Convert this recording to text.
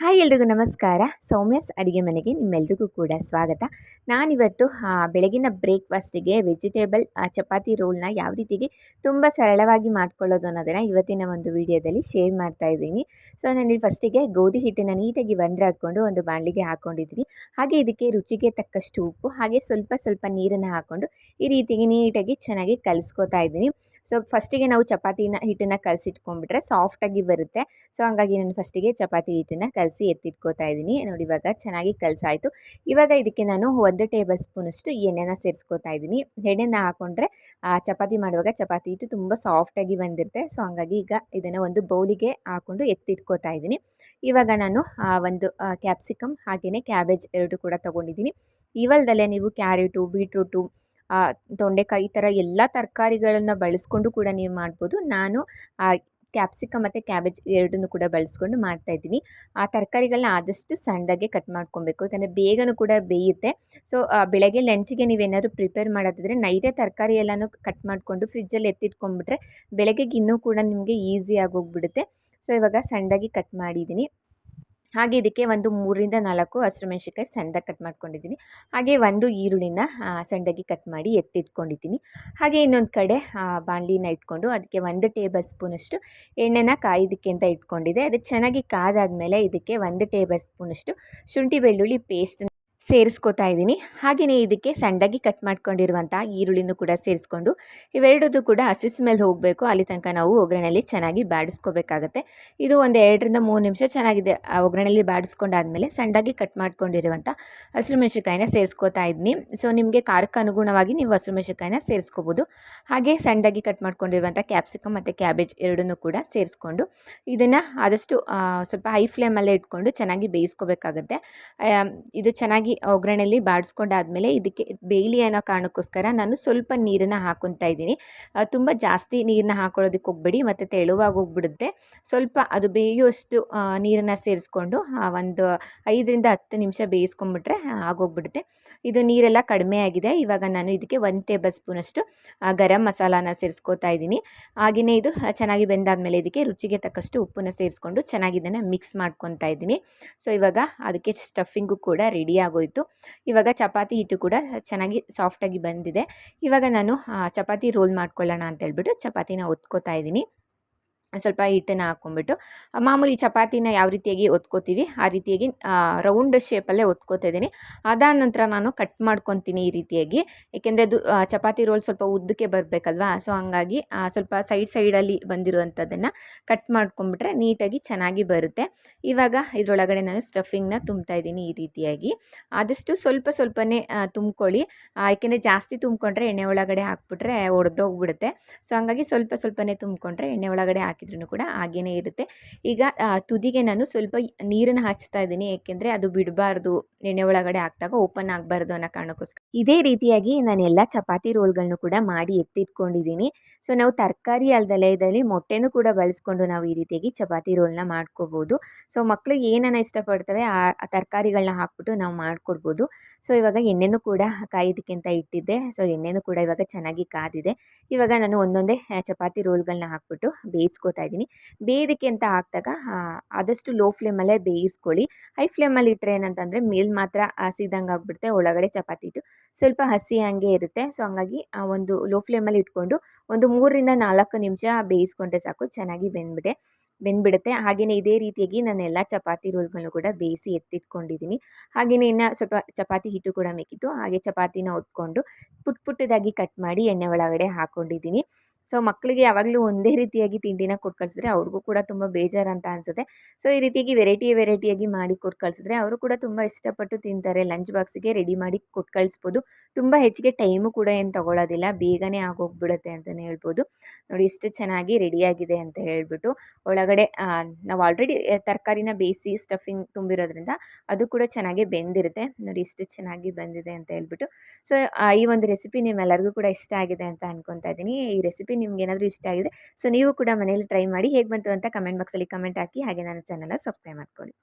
Hi ಎಲ್ರಿಗೂ ನಮಸ್ಕಾರ. ಸೌಮ್ಯಸ್ ಅಡುಗೆ ಮನೆಗೆ ನಿಮ್ಮೆಲ್ರಿಗೂ ಕೂಡ ಸ್ವಾಗತ. ನಾನಿವತ್ತು ಬೆಳಗಿನ ಬ್ರೇಕ್ಫಾಸ್ಟಿಗೆ ವೆಜಿಟೇಬಲ್ ಚಪಾತಿ ರೋಲ್ನ ಯಾವ ರೀತಿಗೆ ತುಂಬ ಸರಳವಾಗಿ ಮಾಡ್ಕೊಳ್ಳೋದು ಅನ್ನೋದನ್ನು ಇವತ್ತಿನ ಒಂದು ವಿಡಿಯೋದಲ್ಲಿ ಶೇರ್ ಮಾಡ್ತಾ ಇದ್ದೀನಿ. ಸೊ ನಾನು ಫಸ್ಟಿಗೆ ಗೋಧಿ ಹಿಟ್ಟನ್ನು ನೀಟಾಗಿ ಹಾಕ್ಕೊಂಡು ಒಂದು ಬಾಣಲಿಗೆ ಹಾಕ್ಕೊಂಡಿದ್ದೀನಿ ಹಾಗೆ ಇದಕ್ಕೆ ರುಚಿಗೆ ತಕ್ಕಷ್ಟು ಉಪ್ಪು, ಹಾಗೆ ಸ್ವಲ್ಪ ಸ್ವಲ್ಪ ನೀರನ್ನು ಹಾಕ್ಕೊಂಡು ಈ ರೀತಿಗೆ ನೀಟಾಗಿ ಚೆನ್ನಾಗಿ ಕಲಿಸ್ಕೋತಾ ಇದ್ದೀನಿ. ಸೊ, ಫಸ್ಟಿಗೆ ನಾವು ಚಪಾತಿನ ಹಿಟ್ಟನ್ನು ಕಲಸಿಟ್ಕೊಂಡ್ಬಿಟ್ರೆ ಸಾಫ್ಟಾಗಿ ಬರುತ್ತೆ. ಸೊ, ಹಂಗಾಗಿ ನಾನು ಫಸ್ಟಿಗೆ ಚಪಾತಿ ಹಿಟ್ಟನ್ನು ಕಲಸಿ ಎತ್ತಿಟ್ಕೋತಾ ಇದ್ದೀನಿ. ನೋಡಿ, ಇವಾಗ ಚೆನ್ನಾಗಿ ಕಲಸಾಯಿತು. ಇವಾಗ ಇದಕ್ಕೆ ನಾನು ಒಂದು ಟೇಬಲ್ ಸ್ಪೂನಷ್ಟು ಎಣ್ಣೆನ ಸೇರಿಸ್ಕೋತಾ ಇದ್ದೀನಿ. ಎಣ್ಣೆನ ಹಾಕ್ಕೊಂಡ್ರೆ ಚಪಾತಿ ಮಾಡುವಾಗ ಚಪಾತಿ ಹಿಟ್ಟು ತುಂಬ ಸಾಫ್ಟಾಗಿ ಬಂದಿರುತ್ತೆ. ಸೊ ಹಂಗಾಗಿ ಈಗ ಇದನ್ನು ಒಂದು ಬೌಲಿಗೆ ಹಾಕ್ಕೊಂಡು ಎತ್ತಿಟ್ಕೋತಾ ಇದ್ದೀನಿ. ಇವಾಗ ನಾನು ಒಂದು ಕ್ಯಾಪ್ಸಿಕಮ್ ಹಾಗೆಯೇ ಕ್ಯಾಬೇಜ್ ಎರಡು ಕೂಡ ತೊಗೊಂಡಿದ್ದೀನಿ. ಇವಲ್ದಲ್ಲೇ ನೀವು ಕ್ಯಾರೆಟು ಬೀಟ್ರೂಟು ತೊಂಡೆಕಾಯಿ ಈ ಥರ ಎಲ್ಲ ತರಕಾರಿಗಳನ್ನು ಬಳಸ್ಕೊಂಡು ಕೂಡ ನೀವು ಮಾಡ್ಬೋದು. ನಾನು ಕ್ಯಾಪ್ಸಿಕಮ್ ಮತ್ತು ಕ್ಯಾಬೇಜ್ ಎರಡನ್ನೂ ಕೂಡ ಬಳಸ್ಕೊಂಡು ಮಾಡ್ತಾಯಿದ್ದೀನಿ ಆ ತರಕಾರಿಗಳನ್ನ ಆದಷ್ಟು ಸಣ್ಣದಾಗೆ ಕಟ್ ಮಾಡ್ಕೊಬೇಕು. ಯಾಕಂದರೆ ಬೇಗನೂ ಕೂಡ ಬೇಯುತ್ತೆ. ಸೊ ಬೆಳಗ್ಗೆ ಲಂಚಿಗೆ ನೀವೇನಾದರೂ ಪ್ರಿಪೇರ್ ಮಾಡೋದಿದ್ರೆ ನೈಟೇ ತರಕಾರಿ ಎಲ್ಲನೂ ಕಟ್ ಮಾಡಿಕೊಂಡು ಫ್ರಿಜ್ಜಲ್ಲಿ ಎತ್ತಿಟ್ಕೊಂಡ್ಬಿಟ್ರೆ ಬೆಳಗ್ಗೆಗೆ ಇನ್ನೂ ಕೂಡ ನಿಮಗೆ ಈಸಿ ಹೋಗ್ಬಿಡುತ್ತೆ. ಸೊ ಇವಾಗ ಸಣ್ಣದಾಗಿ ಕಟ್ ಮಾಡಿದ್ದೀನಿ. ಹಾಗೆ ಇದಕ್ಕೆ ಒಂದು ಮೂರರಿಂದ ನಾಲ್ಕು ಹಸಿರು ಮೆಣ್ಸಿನ್ಕಾಯಿ ಸಣ್ಣದಾಗಿ ಕಟ್ ಮಾಡ್ಕೊಂಡಿದ್ದೀನಿ. ಹಾಗೆ ಒಂದು ಈರುಳ್ಳಿನ ಸಣ್ಣದಾಗಿ ಕಟ್ ಮಾಡಿ ಎತ್ತಿಟ್ಕೊಂಡಿದ್ದೀನಿ. ಹಾಗೆ ಇನ್ನೊಂದು ಕಡೆ ಬಾಣಲಿನ ಇಟ್ಕೊಂಡು ಅದಕ್ಕೆ ಒಂದು ಟೇಬಲ್ ಸ್ಪೂನಷ್ಟು ಎಣ್ಣೆನ ಕಾಯೋದಕ್ಕೆ ಅಂತ ಇಟ್ಕೊಂಡಿದೆ ಅದು ಚೆನ್ನಾಗಿ ಕಾದಾದಮೇಲೆ ಇದಕ್ಕೆ ಒಂದು ಟೇಬಲ್ ಸ್ಪೂನಷ್ಟು ಶುಂಠಿ ಬೆಳ್ಳುಳ್ಳಿ ಪೇಸ್ಟ್ ಸೇರಿಸ್ಕೋತಾ ಇದ್ದೀನಿ. ಹಾಗೆಯೇ ಇದಕ್ಕೆ ಸಣ್ಣದಾಗಿ ಕಟ್ ಮಾಡ್ಕೊಂಡಿರುವಂಥ ಈರುಳ್ಳಿನೂ ಕೂಡ ಸೇರಿಸ್ಕೊಂಡು ಇವೆರಡದ್ದು ಕೂಡ ಹಸಿ ಸ್ಮೆಲ್ ಹೋಗಬೇಕು. ಅಲ್ಲಿ ತನಕ ನಾವು ಒಗ್ಗರಣೆಯಲ್ಲಿ ಚೆನ್ನಾಗಿ ಬಾಡಿಸ್ಕೋಬೇಕಾಗತ್ತೆ. ಇದು ಒಂದು ಎರಡರಿಂದ ಮೂರು ನಿಮಿಷ ಚೆನ್ನಾಗಿದೆ. ಆ ಒಗ್ಗರಣೆಯಲ್ಲಿ ಬಾಡಿಸ್ಕೊಂಡಾದ್ಮೇಲೆ ಸಣ್ಣದಾಗಿ ಕಟ್ ಮಾಡ್ಕೊಂಡಿರುವಂಥ ಹಸಿರು ಮೆಣಸಿಕಾಯಿನ ಸೇರಿಸ್ಕೋತಾ ಇದ್ದೀನಿ. ಸೊ ನಿಮಗೆ ಖಾರಕ್ಕೆ ಅನುಗುಣವಾಗಿ ನೀವು ಹಸಿರು ಮೆಣಸಿಕಾಯಿನ ಸೇರಿಸ್ಕೋಬೋದು. ಹಾಗೆ ಸಣ್ಣದಾಗಿ ಕಟ್ ಮಾಡ್ಕೊಂಡಿರುವಂಥ ಕ್ಯಾಪ್ಸಿಕಂ ಮತ್ತು ಕ್ಯಾಬೇಜ್ ಎರಡನ್ನೂ ಕೂಡ ಸೇರಿಸ್ಕೊಂಡು, ಇದನ್ನು ಆದಷ್ಟು ಸ್ವಲ್ಪ ಹೈ ಫ್ಲೇಮಲ್ಲೇ ಇಟ್ಕೊಂಡು ಚೆನ್ನಾಗಿ ಬೇಯಿಸ್ಕೋಬೇಕಾಗತ್ತೆ. ಇದು ಚೆನ್ನಾಗಿ ಒಗ್ಗರಣೆಯಲ್ಲಿ ಬಾಡಿಸ್ಕೊಂಡಾದ್ಮೇಲೆ ಇದಕ್ಕೆ ಬೇಯಲಿ ಅನ್ನೋ ಕಾರಣಕ್ಕೋಸ್ಕರ ನಾನು ಸ್ವಲ್ಪ ನೀರನ್ನು ಹಾಕೊತಾ ಇದ್ದೀನಿ. ತುಂಬ ಜಾಸ್ತಿ ನೀರನ್ನ ಹಾಕೊಳ್ಳೋದಕ್ಕೆ ಹೋಗ್ಬೇಡಿ, ಮತ್ತು ತೆಳುವಾಗಿ ಹೋಗ್ಬಿಡುತ್ತೆ. ಸ್ವಲ್ಪ ಅದು ಬೇಯುವಷ್ಟು ನೀರನ್ನು ಸೇರಿಸ್ಕೊಂಡು ಒಂದು ಐದರಿಂದ ಹತ್ತು ನಿಮಿಷ ಬೇಯಿಸ್ಕೊಂಬಿಟ್ರೆ ಆಗೋಗ್ಬಿಡುತ್ತೆ. ಇದು ನೀರೆಲ್ಲ ಕಡಿಮೆ ಆಗಿದೆ. ಇವಾಗ ನಾನು ಇದಕ್ಕೆ ಒಂದು ಟೇಬಲ್ ಸ್ಪೂನಷ್ಟು ಗರಂ ಮಸಾಲಾನ ಸೇರಿಸ್ಕೋತಾ ಇದ್ದೀನಿ. ಹಾಗೆಯೇ ಇದು ಚೆನ್ನಾಗಿ ಬೆಂದಾದಮೇಲೆ ಇದಕ್ಕೆ ರುಚಿಗೆ ತಕ್ಕಷ್ಟು ಉಪ್ಪನ್ನು ಸೇರಿಸ್ಕೊಂಡು ಚೆನ್ನಾಗಿ ಇದನ್ನು ಮಿಕ್ಸ್ ಮಾಡ್ಕೊತಾ ಇದ್ದೀನಿ. ಸೊ ಇವಾಗ ಅದಕ್ಕೆ ಸ್ಟಫಿಂಗು ಕೂಡ ರೆಡಿ ಆಗೋಯಿತು. ಇವಾಗ ಚಪಾತಿ ಹಿಟ್ಟು ಕೂಡ ಚೆನ್ನಾಗಿ ಸಾಫ್ಟಾಗಿ ಬಂದಿದೆ. ಇವಾಗ ನಾನು ಚಪಾತಿ ರೋಲ್ ಮಾಡ್ಕೊಳ್ಳೋಣ ಅಂತ ಹೇಳ್ಬಿಟ್ಟು ಚಪಾತಿನ ಒತ್ಕೋತಾ ಇದ್ದೀನಿ. ಸ್ವಲ್ಪ ಹಿಟ್ಟನ್ನು ಹಾಕ್ಕೊಂಬಿಟ್ಟು ಮಾಮೂಲಿ ಚಪಾತಿನ ಯಾವ ರೀತಿಯಾಗಿ ಒತ್ಕೋತೀವಿ, ಆ ರೀತಿಯಾಗಿ ರೌಂಡ್ ಶೇಪಲ್ಲೇ ಒತ್ಕೋತಾ ಇದ್ದೀನಿ. ಅದಾದ ನಂತರ ನಾನು ಕಟ್ ಮಾಡ್ಕೊತೀನಿ ಈ ರೀತಿಯಾಗಿ. ಏಕೆಂದರೆ ಅದು ಚಪಾತಿ ರೋಲ್ ಸ್ವಲ್ಪ ಉದ್ದಕ್ಕೆ ಬರಬೇಕಲ್ವಾ? ಸೊ, ಹಂಗಾಗಿ ಸ್ವಲ್ಪ ಸೈಡ್ ಸೈಡಲ್ಲಿ ಬಂದಿರುವಂಥದ್ದನ್ನು ಕಟ್ ಮಾಡ್ಕೊಂಬಿಟ್ರೆ ನೀಟಾಗಿ ಚೆನ್ನಾಗಿ ಬರುತ್ತೆ. ಇವಾಗ ಇದರೊಳಗಡೆ ನಾನು ಸ್ಟಫಿಂಗ್ನ ತುಂಬ್ತಾ ಇದ್ದೀನಿ ಈ ರೀತಿಯಾಗಿ. ಆದಷ್ಟು ಸ್ವಲ್ಪ ಸ್ವಲ್ಪನೇ ತುಂಬ್ಕೊಳ್ಳಿ. ಏಕೆಂದರೆ ಜಾಸ್ತಿ ತುಂಬ್ಕೊಂಡ್ರೆ ಎಣ್ಣೆ ಒಳಗಡೆ ಹಾಕ್ಬಿಟ್ರೆ ಒಡೆದೋಗ್ಬಿಡುತ್ತೆ. ಸೊ, ಹಂಗಾಗಿ ಸ್ವಲ್ಪ ಸ್ವಲ್ಪನೇ ತುಂಬ್ಕೊಂಡ್ರೆ ಎಣ್ಣೆ ಒಳಗಡೆ ಹಾಕಿ ಹಾಕಿದ್ರೂ ಕೂಡ ಹಾಗೇ ಇರುತ್ತೆ. ಈಗ ತುದಿಗೆ ನಾನು ಸ್ವಲ್ಪ ನೀರನ್ನು ಹಚ್ತಾ ಇದ್ದೀನಿ ಏಕೆಂದರೆ ಅದು ಬಿಡಬಾರ್ದು. ಎಣ್ಣೆ ಒಳಗಡೆ ಹಾಕಿದಾಗ ಓಪನ್ ಆಗಬಾರ್ದು ಅನ್ನೋ ಕಾರಣಕ್ಕೋಸ್ಕರ. ಇದೇ ರೀತಿಯಾಗಿ ನಾನು ಎಲ್ಲ ಚಪಾತಿ ರೋಲ್ಗಳನ್ನು ಕೂಡ ಮಾಡಿ ಎತ್ತಿಟ್ಕೊಂಡಿದ್ದೀನಿ. ಸೊ, ನಾವು ತರಕಾರಿ ಅಲ್ದಲೆ ಇದರಲ್ಲಿ ಮೊಟ್ಟೆನೂ ಕೂಡ ಬಳಸ್ಕೊಂಡು ನಾವು ಈ ರೀತಿಯಾಗಿ ಚಪಾತಿ ರೋಲ್ನ ಮಾಡ್ಕೋಬೋದು. ಸೊ ಮಕ್ಕಳು ಏನನ್ನ ಇಷ್ಟಪಡ್ತವೆ ಆ ತರಕಾರಿಗಳನ್ನ ಹಾಕ್ಬಿಟ್ಟು ನಾವು ಮಾಡ್ಕೊಡ್ಬೋದು. ಸೊ, ಇವಾಗ ಎಣ್ಣೆನೂ ಕೂಡ ಕಾಯೋದಕ್ಕೆ ಅಂತ ಇಟ್ಟಿದ್ದೆ. ಸೊ, ಎಣ್ಣೆನೂ ಕೂಡ ಇವಾಗ ಚೆನ್ನಾಗಿ ಕಾದಿದೆ. ಇವಾಗ ನಾನು ಒಂದೊಂದೇ ಚಪಾತಿ ರೋಲ್ಗಳನ್ನ ಹಾಕ್ಬಿಟ್ಟು ಬೇಯಿಸ್ಕೊತಾ ಇದ್ದೀನಿ. ಬೇಯೋದಕ್ಕೆ ಅಂತ ಹಾಕಿದಾಗ ಆದಷ್ಟು ಲೋ ಫ್ಲೇಮಲ್ಲೇ ಬೇಯಿಸ್ಕೊಳ್ಳಿ. ಹೈ ಫ್ಲೇಮಲ್ಲಿ ಇಟ್ಟರೆ ಏನಂತಂದರೆ ಮೇಲ್ ಮಾತ್ರ ಹಸಿದಂಗೆ ಆಗಿಬಿಡುತ್ತೆ, ಒಳಗಡೆ ಚಪಾತಿ ಇಟ್ಟು ಸ್ವಲ್ಪ ಹಸಿ ಹಂಗೆ ಇರುತ್ತೆ. ಸೊ, ಹಂಗಾಗಿ ಒಂದು ಲೋ ಫ್ಲೇಮಲ್ಲಿ ಇಟ್ಕೊಂಡು ಒಂದು ಮೂರರಿಂದ ನಾಲ್ಕು ನಿಮಿಷ ಬೇಯಿಸ್ಕೊಂಡ್ರೆ ಸಾಕು, ಚೆನ್ನಾಗಿ ಬೆಂದ್ಬಿಟ್ಟೆ ಬೆಂದ್ಬಿಡುತ್ತೆ. ಹಾಗೆಯೇ ಇದೇ ರೀತಿಯಾಗಿ ನಾನು ಎಲ್ಲ ಚಪಾತಿ ರೋಲ್ಗಳನ್ನು ಕೂಡ ಬೇಯಿಸಿ ಎತ್ತಿಟ್ಕೊಂಡಿದ್ದೀನಿ. ಹಾಗೆಯೇ ಇನ್ನು ಸ್ವಲ್ಪ ಚಪಾತಿ ಹಿಟ್ಟು ಕೂಡ ಮೇಕಿತ್ತು ಹಾಗೆ ಚಪಾತಿನ ಉತ್ಕೊಂಡು ಪುಟ್ ಪುಟ್ಟದಾಗಿ ಕಟ್ ಮಾಡಿ ಎಣ್ಣೆ ಒಳಗಡೆ ಹಾಕ್ಕೊಂಡಿದ್ದೀನಿ ಸೊ ಮಕ್ಕಳಿಗೆ ಯಾವಾಗಲೂ ಒಂದೇ ರೀತಿಯಾಗಿ ತಿಂಡಿನ ಕೊಟ್ಟು ಕಳಿಸಿದ್ರೆ ಅವ್ರಿಗೂ ಕೂಡ ತುಂಬ ಬೇಜಾರು ಅಂತ ಅನಿಸುತ್ತೆ. ಸೊ, ಈ ರೀತಿಯಾಗಿ ವೆರೈಟಿ ವೆರೈಟಿಯಾಗಿ ಮಾಡಿ ಕೊಟ್ಟು ಕಳಿಸಿದ್ರೆ ಅವರು ಕೂಡ ತುಂಬ ಇಷ್ಟಪಟ್ಟು ತಿಂತಾರೆ. ಲಂಚ್ ಬಾಕ್ಸಿಗೆ ರೆಡಿ ಮಾಡಿ ಕೊಟ್ಟು ಕಳಿಸ್ಬೋದು. ತುಂಬ ಹೆಚ್ಚಿಗೆ ಟೈಮು ಕೂಡ ಏನು ತಗೊಳ್ಳೋದಿಲ್ಲ ಬೇಗನೆ ಆಗೋಗ್ಬಿಡುತ್ತೆ ಅಂತಲೇ ಹೇಳ್ಬೋದು. ನೋಡಿ, ಇಷ್ಟು ಚೆನ್ನಾಗಿ ರೆಡಿಯಾಗಿದೆ ಅಂತ ಹೇಳ್ಬಿಟ್ಟು ಒಳಗಡೆ ನಾವು ಆಲ್ರೆಡಿ ತರಕಾರಿನ ಬೇಯಿಸಿ ಸ್ಟಫಿಂಗ್ ತುಂಬಿರೋದ್ರಿಂದ ಅದು ಕೂಡ ಚೆನ್ನಾಗಿ ಬೆಂದಿರುತ್ತೆ. ನೋಡಿ, ಇಷ್ಟು ಚೆನ್ನಾಗಿ ಬಂದಿದೆ ಅಂತ ಹೇಳ್ಬಿಟ್ಟು. ಸೊ ಈ ಒಂದು ರೆಸಿಪಿ ನಿಮ್ಮೆಲ್ಲರಿಗೂ ಕೂಡ ಇಷ್ಟ ಆಗಿದೆ ಅಂತ ಅನ್ಕೊತಾ ಇದ್ದೀನಿ. ಈ ರೆಸಿಪಿ ನಿಮ್ಗೆ ಏನಾದರೂ ಇಷ್ಟ ಆಗಿದೆ ಸೊ ನೀವು ಕೂಡ ಮನೇಲಿ ಟ್ರೈ ಮಾಡಿ ಹೇಗೆ ಬಂತು ಅಂತ ಕಮೆಂಟ್ ಬಾಕ್ಸಲ್ಲಿ ಕಮೆಂಟ್ ಹಾಕಿ, ಹಾಗೆ ನನ್ನ ಚಾನಲ್ನ ಸಬ್ಸ್ಕ್ರೈಬ್ ಮಾಡ್ಕೊಳ್ಳಿ.